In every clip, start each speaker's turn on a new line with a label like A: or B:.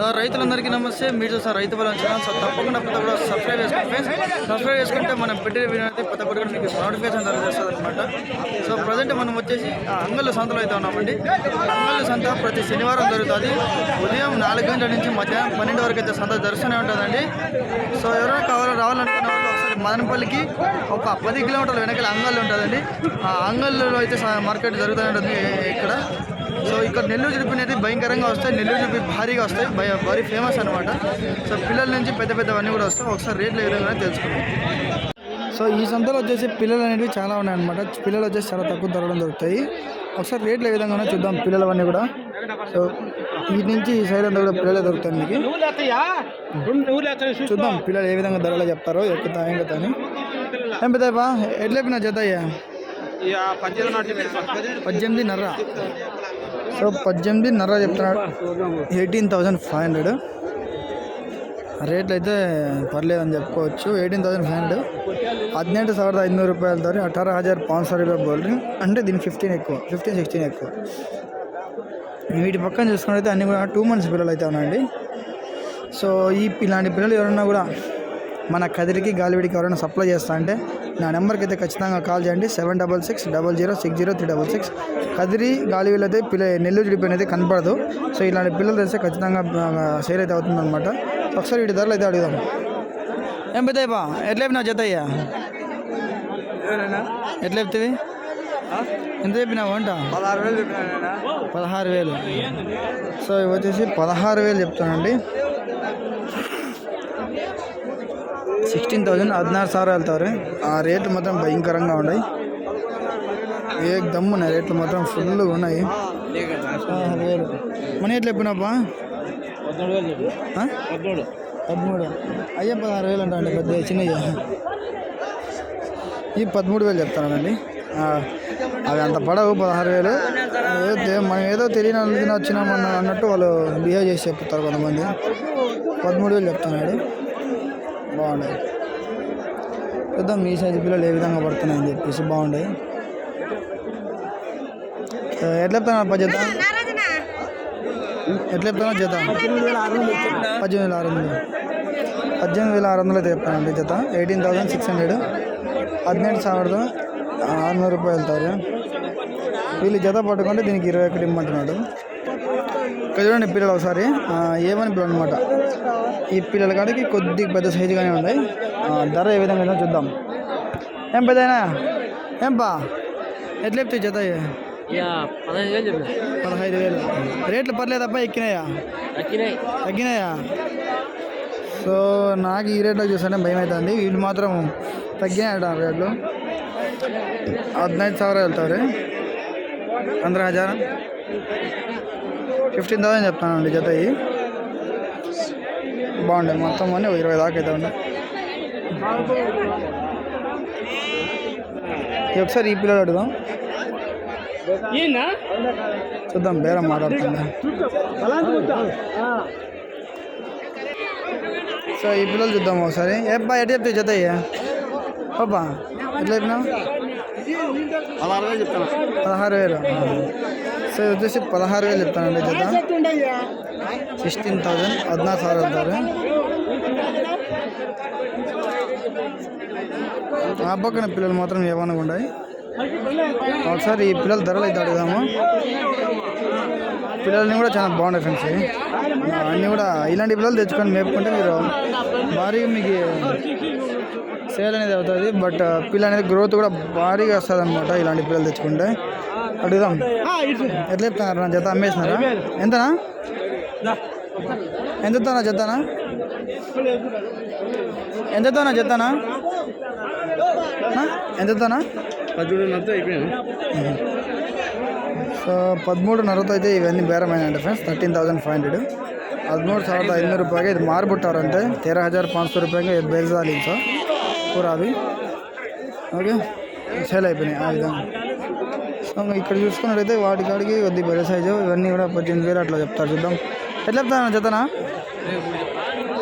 A: So రైతులందరికీ నమస్తే. మీరు చూస్తారు రైతు బలం ఛానల్ సో తప్పకుండా ప్రతి కూడా సబ్స్క్రైబ్ చేసుకోండి ఫ్రెండ్స్. సబ్స్క్రైబ్ చేసుకుంటే మనం పెట్టే వీడియో అయితే ప్రతి ఒక్కరు మీకు నోటిఫికేషన్ చేస్తుంది అనమాట సో ప్రజెంట్ మనం వచ్చేసి ఆ, అంగళ్ళు సంతలో అయితే ఉన్నామండి. అంగళ్ళు సంత ప్రతి శనివారం జరుగుతుంది. ఉదయం నాలుగు గంటల నుంచి మధ్యాహ్నం పన్నెండు వరకు అయితే సంత జరుగుతూనే ఉంటుందండి. సో ఎవరైనా కావాలో రావాలనుకున్న వాళ్ళు ఒకసారి మదనపల్లికి ఒక పది కిలోమీటర్ల వెనకాల అంగళ్ళు ఉంటుందండి. ఆ అంగళ్ళలో అయితే మార్కెట్ జరుగుతూ ఉంటుంది ఇక్కడ. సో ఇక్కడ నెల్లూరు జుడిపి అనేది భయంకరంగా వస్తాయి. నెల్లూరు జుడిపి భారీగా వస్తాయి. భయ- భారీ ఫేమస్ అనమాట సో పిల్లల నుంచి పెద్ద పెద్దవన్నీ కూడా వస్తాయి. ఒకసారి రేట్లు ఏ విధంగా తెలుసుకుందాం. సో ఈ సంతలో వచ్చేసి పిల్లలు అనేవి చాలా ఉన్నాయన్నమాట. పిల్లలు వచ్చేసి చాలా తక్కువ ధరలో దొరుకుతాయి. ఒకసారి రేట్లు ఏ విధంగా చూద్దాం పిల్లలవన్నీ కూడా. సో వీటి నుంచి ఈ సైడ్ అంతా కూడా పిల్లలే దొరుకుతాయి మీకు చూద్దాం పిల్లలు ఏ విధంగా ధరలో చెప్తారో ఎక్కుతా ఏం కదా అని. ఏం పెద్దయ్యా ఎట్లా చెప్పినా జత అయ్యా పద్దెనిమిది నర్ర సో పద్దెనిమిది నర్ర చెప్తున్నాడు ఎయిటీన్ థౌజండ్ ఫైవ్ హండ్రెడ్ రేట్లు అయితే పర్లేదు అని చెప్పుకోవచ్చు ఎయిటీన్ థౌసండ్ ఫైవ్ హండ్రెడ్ ಹದಿನೆಂಟು ಸಾವಿರದ ಐದುನೂರು ರೂಪಾಯಿ ಹೇಳ್ತಾರೆ ಅಠಾರ ಹಜಾರ್ ಪಾಂಚ್ ಸಾವಿರ రూపాయలు బోల్డ్రి అంటే దీనికి ఫిఫ్టీన్ ఎక్కువ ఫిఫ్టీన్ సిక్స్టీన్ ఎక్కువ వీటి పక్కన చూసుకున్నట్లయితే అన్ని కూడా టూ మంత్స్ పిల్లలు అయితే ఉన్నాయండి సో ఈ ఇలాంటి పిల్లలు ఎవరన్నా కూడా మన కదిరికి గాలివిడికి ఎవరైనా సప్లై చేస్తా అంటే నా నెంబర్కి అయితే ఖచ్చితంగా కాల్ చేయండి. Seven double six double zero six zero three double six. Kadiri Galiveedu అయితే పిల్ల నెల్లూరు జిడిపోయిన అయితే కనపడదు. సో ఇలాంటి పిల్లలు తెస్తే ఖచ్చితంగా సేల్ అయితే అవుతుంది అనమాట ఒకసారి వీటి ధరలు అయితే అడుగుదాం. ఏం పెద్దయ్యా చెప్పినావు జత అయ్యా ఎట్లా చెప్తుంది ఎంత చెప్పినావు అంట?
B: పదహారు వేలు చెప్పినా
A: పదహారు వేలు. సో ఇవి వచ్చేసి పదహారు వేలు చెప్తానండి. సిక్స్టీన్ థౌజండ్ హదినారు ಸಾವಿರ వెళ్తారు ఆ రేట్లు మాత్రం భయంకరంగా ఉన్నాయి ఏ దమ్ము ఉన్నాయి రేట్లు మాత్రం ఫుల్గా ఉన్నాయి పదహారు వేలు మన ఎట్లా చెప్పినాపా
B: పద్మూడు వేలు చెప్పి
A: ఆ?
B: పద్మూడు
A: పదమూడు అయ్యే పదహారు వేలు అంటా అండి పెద్ద చిన్నయ్య ఈ పదమూడు వేలు చెప్తానండి ఆ, అవి అంత పడవు పదహారు వేలు ఏదో తే- మనం ఏదో తెలియని వాళ్ళకి వచ్చినామన్న అన్నట్టు వాళ్ళు బిహేవ్ చేసి చెప్తారు కొంతమంది పదమూడు వేలు చెప్తున్నాడు బాగున్నాయి చూద్దాం మీ సైజు పిల్లలు ఏ విధంగా పడుతున్నాయని చెప్పేసి బాగున్నాయి ఆ, ఎట్లా చెప్తాను పద్ధతి ఎట్లా చెప్తానో జత పద్దెనిమిది వేల ఆరు వందలు పద్దెనిమిది వేల ఆరు వందలు అయితే చెప్తానండి జత ఎయిటీన్ థౌసండ్ సిక్స్ హండ్రెడ్ ಹದಿನೆಂಟು ಸಾವಿರದ ಆರುನೂರು ರೂಪಾಯಿ ಹೇಳ್ತಾರೆ వీళ్ళు జత పట్టుకుంటే దీనికి ఇరవై ఒకటి ఇమ్మంటున్నాడు ఇక్కడ చూడండి పిల్లలు ఒకసారి ఆ, ఏమని పిల్లలు అనమాట ఈ పిల్లల కాడికి కొద్ది పెద్ద సైజుగానే ఉన్నాయి ఆ, ధర ఏ విధంగా ఉందో చూద్దాం ఏం పెద్దయినా ఏం బా ఎట్లా చెప్తాయి జత
B: ఇక పదహైదు వేలు చెప్పిన
A: పదహైదు వేలు రేట్లు పర్లేదబ్బా ఎక్కినాయా
B: తగ్గినాయి
A: తగ్గినాయా సో నాకు ఈ రేట్లో చూస్తుంటే భయం అవుతుంది వీళ్ళు మాత్రం తగ్గినాయట రేట్లు ಹದಿನೈದು ಸಾವಿರ ಹೇಳ್ತಾವ್ರಿ ಅಂದ್ರೆ ಹಜಾರ ఫిఫ్టీన్ థౌసండ్ చెప్తానండి జత బాగుండే మొత్తం అన్నీ ఒక ఇరవై దాకా అయితే ఉండే ఒకసారి ఈ పిల్లలు అడుగుదాం. చూద్దాం బేరం మాట్లాడుతుందా. సో ఈ పిల్లలు చూద్దాం ఒకసారి. ఏ బా ఎట్లా చెప్తే జత అయ్యా పాపా ఎట్లా చెప్పినావు?
B: పదహారు వేలు చెప్తాను.
A: పదహారు వేలు. సో ఇది వచ్చేసి పదహారు వేలు చెప్తానండి జత. సిక్స్టీన్ థౌజండ్ పద్నాలుగు సార్ వెళ్తారు ఆ పక్కన పిల్లలు మాత్రం ఏమనుకుంటాయి ఒకసారి ఈ పిల్లల ధరలు అయితే అడుగుదాము. పిల్లలని కూడా చాలా బాగుంటాయి ఫ్రెండ్స్. అన్నీ కూడా ఇలాంటి పిల్లలు తెచ్చుకొని మేపుకుంటే మీరు భారీగా మీకు సేల్ అనేది అవుతుంది. బట్ పిల్లలు అనేది గ్రోత్ కూడా భారీగా వస్తుంది అనమాట ఇలాంటి పిల్లలు తెచ్చుకుంటే. అడుగుదాం ఎట్లా చెప్తున్నారు నా జత అమ్మేసినారా ఎంతనా ఎంతనా జతనా ఎంతనా జతనా ఎంతనా
B: పద్దెనిమిది అయిపోయాను
A: సో ಪದಿಮೂರುನರವತ್ತು అయితే ఇవన్నీ బేరమైనాయండి friends thirteen thousand five hundred ಹದಿಮೂರು ಸಾವಿರದ ಐನೂರು ರೂಪಾಯಿಗೆ ಇದು ಮಾರ್ಬಿಟ್ಟವ್ರಂತೆ ತೇರಾ ಹಜಾರ್ ಪಾಂಚ್ ಸौ ರೂಪಾಯಿಗೆ ಇದು బేల్జాలి సో పూరా అవి ఓకే సేల్ అయిపోయినాయి ఆ విధంగా సో ఇక్కడ చూసుకున్నట్టయితే వాటి కాడికి కొద్ది పెద్ద సైజు ఇవన్నీ కూడా పద్దెనిమిది వేలు అట్లా చెప్తారు చూద్దాం. ఎట్లా చెప్తాను చెప్తానా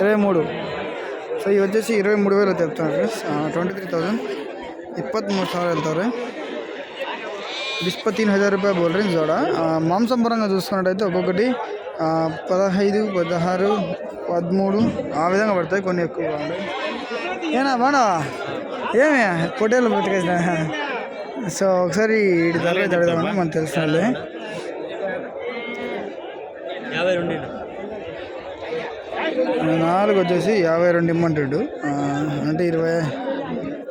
A: ఇరవై మూడు. సో ఇవి వచ్చేసి ఇరవై మూడు వేలు చెప్తాను ట్వంటీ త్రీ థౌజండ్ ఇప్పత్మూడు వెళ్తారు. ಹೇಳ್ತಾರೆ బిస్పతీన్ హజార్ రూపాయ బోల్ రేంజ్ కూడా మాంసం పరంగా చూసుకున్నట్టయితే ఒక్కొక్కటి పదహైదు పదహారు పదమూడు ఆ విధంగా పడతాయి కొన్ని ఎక్కువ ఏనా బాడా ఏమి పొట్టేళ్ళు పెట్టుకేసిన? సో ఒకసారి ఇటు ధర మనకు తెలిసిన వాళ్ళే.
B: యాభై రెండు
A: నాలుగు వచ్చేసి యాభై రెండు ఇమ్మంటాడు. అంటే ఇరవై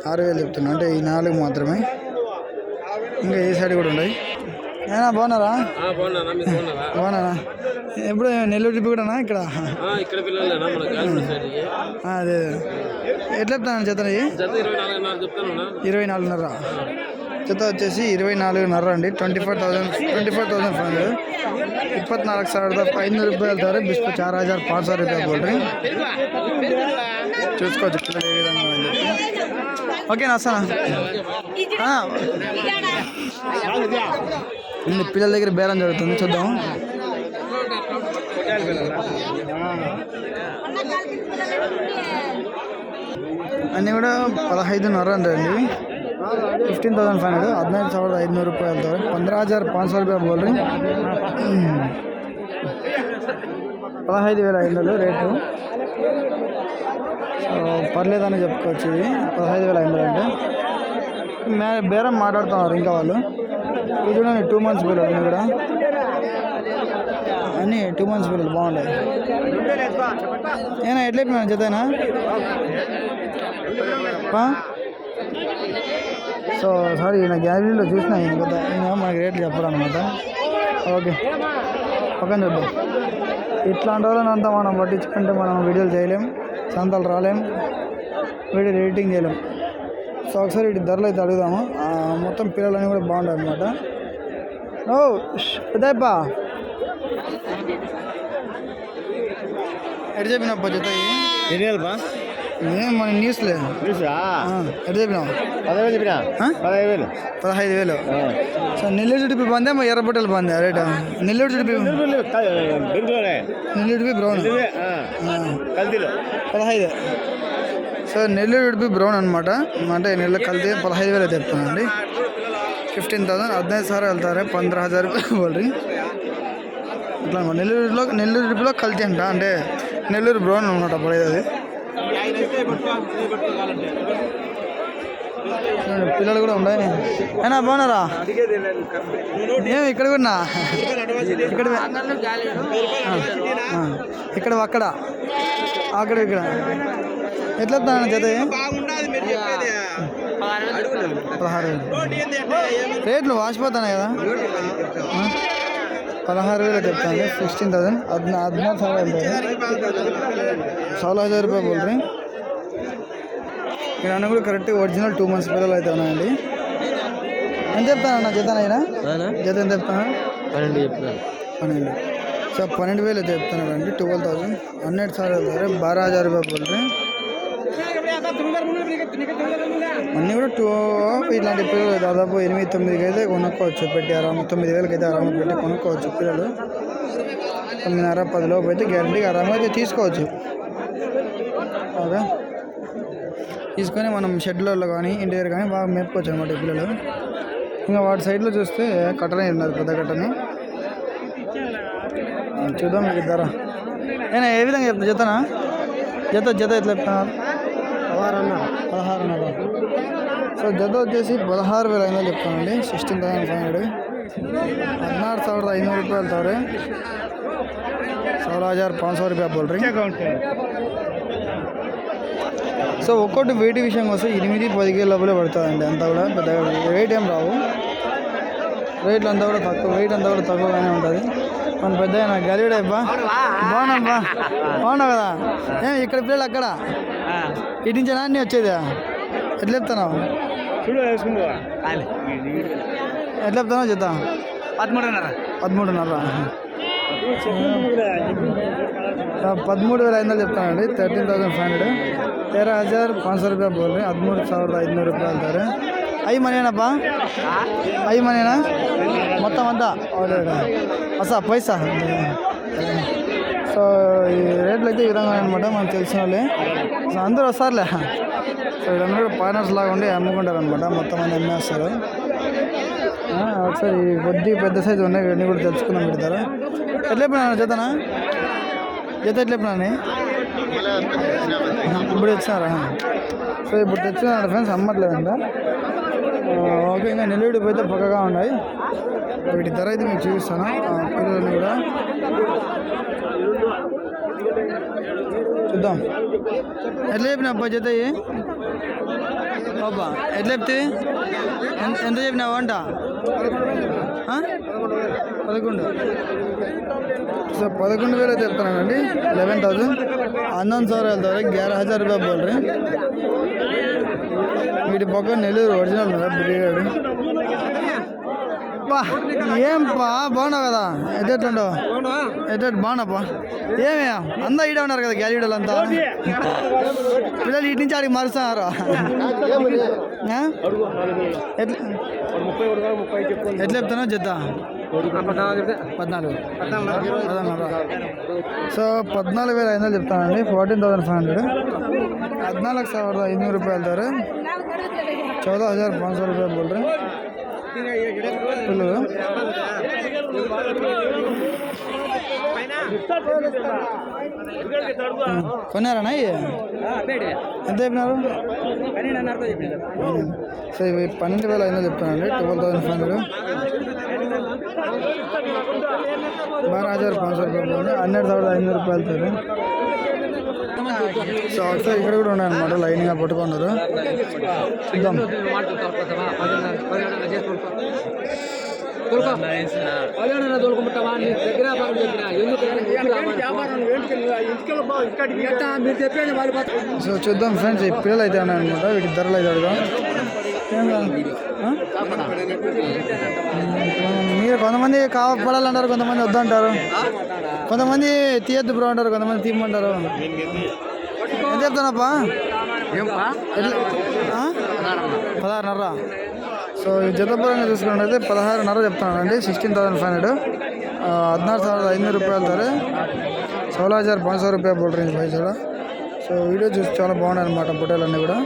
A: ఆరు వేలు చెప్తున్నా. అంటే ఈ నాలుగు మాత్రమే. ఇంకా ఏ సైడ్ కూడా ఉన్నాయి? ఏనా బాగున్నారా?
B: బాగున్నారా?
A: ఎప్పుడు నెల్లూరు ట్రిప్ కూడానా ఇక్కడ? అదే. ఎట్లా చెప్తాను
B: చెప్తాను
A: ఇరవై నాలుగున్నర. జత వచ్చేసి ఇరవై నాలుగున్నర అండి. Twenty five thousand twenty five thousand five hundred. ఇప్పటి నాలుగు సావిರದ ఐనూరు రూపాయల ధర బిస్కు చార్ హజార్ పాంచ్ సార్ రూపాయలు బోల్ చూసుకోవచ్చు పిల్లలు ఏ విధంగా ఓకేనా సార్ పిల్లల దగ్గర బేరం జరుగుతుంది చూద్దాం. అన్నీ కూడా పదహైదున్నర అండి. ఫిఫ్టీన్ థౌసండ్ ఫైవ్ హండ్రెడ్ ಹದಿನೈದು ಸಾವಿರದ ಐದುನೂರು ರೂಪಾಯಿ ಹೇಳ್ತಾರೆ ಪಂದ್ರ ಹಜಾರ್ ಪಾಂಚ್ ಸಾವಿರ ರೂಪಾಯಿ ಬೋಲ್ರಿ పదహైదు వేల ఐదు వందలు రేటు సో పర్లేదని చెప్పుకోవచ్చు ఇవి పదహైదు వేల ఐదు వందలు అంటే మే బేరం మాట్లాడుతున్నారు ఇంకా వాళ్ళు ఇది చూడండి టూ మంత్స్ పిల్లలు అన్నీ కూడా అన్నీ టూ మంత్స్ పిల్లలు బాగుంటాయి ఏనా ఎట్లా జతేనా సో సారీ నా గ్యాలరీలో చూసిన ఈయన కదా? ఈయన మనకి రేట్లు చెప్పరు అనమాట ఓకే. పక్కన చూద్దాం. ఇట్లాంటి వాళ్ళనంతా మనం పట్టించుకుంటే మనం వీడియోలు చేయలేం సంతలు రాలేం వీడియో ఎడిటింగ్ చేయలేం. సో ఒకసారి ఇటు ధరలు అయితే అడుగుదాము. మొత్తం పిల్లలన్నీ కూడా బాగుంటాయి అనమాట ఓ పెద్దప్ప ఎటు చెప్పినప్ప జత ఇవి?
B: బా
A: ఏం మన న్యూస్లో న్యూసా ఎట్లా చెప్పినావు?
B: పదహైదు పదహైదు వేలు.
A: పదహైదు వేలు. సో నెల్లూరు చుట్టూ బాగుందా మా ఎర్రబట్టలు బాగుందా రేట్? నెల్లూరు
B: చుట్టూ
A: నెల్లూరు చుట్టూ బ్రౌన్ పదహైదు. సో నెల్లూరు చుట్టూ బ్రౌన్ అనమాట అంటే నెల్ల కలితే పదహైదు వేలు చెప్తానండి ఫిఫ్టీన్ థౌసండ్ హద్నైదు సార్ వెళ్తారా పంద్ర హజార్ రూపాయలు ఇట్లా నెల్లూరులో నెల్లూరు రిపిలో కలితే అంట. అంటే నెల్లూరు బ్రౌన్ అనమాట పడేది అది. పిల్లలు కూడా ఉన్నాయి అయినా బాగున్నారా ఏమి ఇక్కడ కూడా ఇక్కడ ఆ, ఆ. ఇక్కడ అక్కడ అక్కడ ఇక్కడ ఎట్లా వస్తాను జత పదహారు వేలు రేట్లు వాసిపోతున్నాయి కదా ఆ? పదహారు వేలు చెప్తాను సిక్స్టీన్ థౌసండ్ ಹದಿನ ಹದಿನಾರು ಸಾವಿರ సోలో హజార్ రూపాయలు బోల్రీ మీరు అన్న కూడా కరెక్ట్ ఒరిజినల్ టూ మంత్స్ పిల్లలు అయితే ఉన్నాయండి. ఎంత చెప్తానన్న జత అయినా జత ఎంత చెప్తాను?
B: పన్నెండు చెప్పినా
A: పన్నెండు. సో పన్నెండు వేలు అయితే చెప్తున్నారు అండి ట్వెల్వ్ థౌసండ్ హండ్రెడ్ సార్ వెళ్తారు బారా హజార్ రూపాయలు అన్నీ కూడా టూ ఇట్లాంటి పిల్లలు దాదాపు ఎనిమిది తొమ్మిదికి అయితే కొనుక్కోవచ్చు పెట్టి ఆరామ తొమ్మిది వేలకి అయితే ఆరామ పెట్టి కొనుక్కోవచ్చు పిల్లలు. తొమ్మిదిన్నర పది లోపు అయితే గ్యారంటీగా ఆరామ అయితే తీసుకోవచ్చు. ఓకే? తీసుకొని మనం షెడ్లలో కానీ ఇంటి దగ్గర కానీ బాగా మేపుకోవచ్చు అనమాట ఈ పిల్లలు ఇంకా వాటి సైడ్లో చూస్తే కట్టనే ఉన్నారు పెద్ద కట్టని చూద్దాం మీకు ధర నేను ఏ విధంగా చెప్తా జతనా జత జత ఎట్లా చెప్తున్నారు పదహారున్నర సో జత వచ్చేసి పదహారు వేల ఐదు వందలు చెప్తానండి సిక్స్టీన్ థౌసండ్ ఫైవ్ హండ్రెడ్ ಹದಿನಾರು ಸಾವಿರದ ಐನೂರು ರೂಪಾಯಿ ಹೇಳ್ತಾವ್ರೆ ಸಾವಿರ ಹಜಾರ್ ಪಾಂಚ್ ಸಾವಿರ ರೂಪಾಯಿ ಬೋಲ್ರಿ సో ఒక్కొక్కటి వెయిట్ విషయం వస్తే ఎనిమిది పది కిలో లోపలే పడుతుందండి అంతా కూడా పెద్దగా వెయిట్ ఏం రావు రేట్లు అంతా కూడా తక్కువ వెయిట్ అంతా కూడా తక్కువగానే ఉంటుంది మన పెద్ద ఆయన గలీడ్ అబ్బా బాగున్నాబ్బా బాగున్నావు కదా ఏం ఇక్కడ పిల్లలు అక్కడ ఇటు నుంచి అన్నీ వచ్చేది ఎట్లా చెప్తున్నావు ఎట్లా చెప్తున్నావు చెప్తా
B: పదమూడున్నర
A: పదమూడున్నర పదమూడు వేల ఐదు వందలు చెప్తానండి థర్టీన్ థౌసండ్ ఫైవ్ హండ్రెడ్ ತೇರ ಹಜಾರ್ ಪಾಂಚ್ ಸಾವಿರ ರೂಪಾಯಿ ಬೋಲ್ರಿ ಹದಿಮೂರು ಸಾವಿರದ ಐದುನೂರು ರೂಪಾಯಿ ಅಂತಾರೆ. ಐ ಮನೇನಪ್ಪ? ಐ ಮನೇನ? ಮತ್ತ ಮತ್ತ. ಹೊಸ ಪೈಸ. ಸೊ ಈ ರೇಟ್ ಲಗ್ಗೆ ಇರೋಂಗ ಏನು ಮಾಡ ನಾನು ತಿಳಿಸಿನಲ್ಲಿ ಸೊ ಅಂದ್ರೆ ಹೊಸ ಅಲ್ಲೇ ಹಾಂ ಸೊ ಇದು ಅಂದ್ರೆ ಪಾರ್ನರ್ಸ್ ಲಾಗೊಂಡು ಹಮ್ಮಿಕೊಂಡಾರ ಅನ್ಬಿಟ್ಟ. ಮತ್ತೆ ಮನೆ ಎಮ್ಮೆ ಸರ್ ಸರ್, ಈ ಬಡ್ಡಿ ಪೆದ್ದ ಸೈಜ್ ಒಂದೇ ಎಣ್ಣೆ ಕೂಡ ತೆಲ್ಸ್ಕೊಂಡು ಬಿಡ್ತಾರೆ ಎಲ್ಲೇ ಪ್ರಾಣ ಜೊತೆ ಜೊತೆ ಎಲ್ಲೇ ಪ್ರಾಣಿ ఇప్పుడు తెచ్చినారా సో ఇప్పుడు తెచ్చినారు ఫ్రెండ్స్ అమ్మట్లేదంట. ఆ, ఓకే ఇంకా నెల్లూడి పోతే పక్కగా ఉన్నాయి. వీటి ధర అయితే మీకు చూపిస్తాను. పిల్లలని కూడా. చూద్దాం. ఎట్లా చెప్పిన అబ్బా జత అబ్బా ఎట్లా చెప్తే? ఎంత ఎంత చెప్పినావు అంట? పదకొండు. సార్ పదకొండు వేలు అయితే వెళ్తున్నానండి. లెవెన్ థౌసండ్ అందం సార్ వెళ్తారు. గ్యారह హజార్ రూపాయ బోల్ వీటి పక్క నెల్లూరు ఒరిజినల్ బ్రీడెడ్ ఏంపా బాగున్నావు కదా? ఎట్టెట్లుండవు ఎట్టెట్ బాగున్నాపా ఏమే అందా ఈడ ఉన్నారు కదా గ్యాలీడోలు అంతా? పిల్లలు ఇటు నుంచి ఆడికి మారుస్తున్నారు. ఎట్లా చెప్తానో చెప్తా. పద్నాలుగు. సో పద్నాలుగు వేల ఐదు వందలు చెప్తానండి. Fourteen thousand five hundred. పద్నాలుగు ಸಾವಿರದ ಐನೂರು ರೂಪಾಯಿ ಅಲ್ದಾರೆ ಚೌದ హజార్ ಪಾಂಚ ಸೌ ರೂಪಾಯಿ ಬೋಲ್ರಿ ಫುಲ್ಲು కొన్నారణ ఎంత చెప్పినారు? సో ఇవి పన్నెండు వేల ఐదు చెప్తానండి. Twelve thousand five hundred. బారా హజార్ పాంచ్ సో రూపాయలు ఉంది హండ్రెడ్ ಸಾವಿರದ ఐనూరు రూపాయలు అవుతుంది సో ఒకసారి ఇక్కడ కూడా ఉన్నాయన్నమాట లైన్గా పట్టుకున్నారు చూద్దాం సో చూద్దాం ఫ్రెండ్స్ ఈ పిల్లలు అయితే ఉన్నాయన్నమాట వీటి ధరలు అయితే అడుగుదాం ఏం కాదు? ఆ? మీరు కొంతమంది కావపడాలంటారు కొంతమంది వద్దంటారు కొంతమంది తీయద్దు బ్రో అంటారు కొంతమంది తీయమంటారు ఎంత చెప్తానప్పా ఎట్లా? ఆ? పదహారున్నర సో ఈ జతపరంగా చూసుకున్నట్లయితే పదహారున్నర చెప్తున్నానండి సిక్స్టీన్ థౌసండ్ ఫైవ్ హండ్రెడ్ ಹದಿನಾರು ಸಾವಿರದ ಐನೂರು ರೂಪಾಯಿ ಹೇಳ್ತಾರೆ సోలా హజార్ పాంచ్ సో రూపాయ బోల్ రేంజ్ పైసా సో వీడియో చూసి చాలా బాగున్నాయి అనమాట పొట్టేలన్నీ కూడా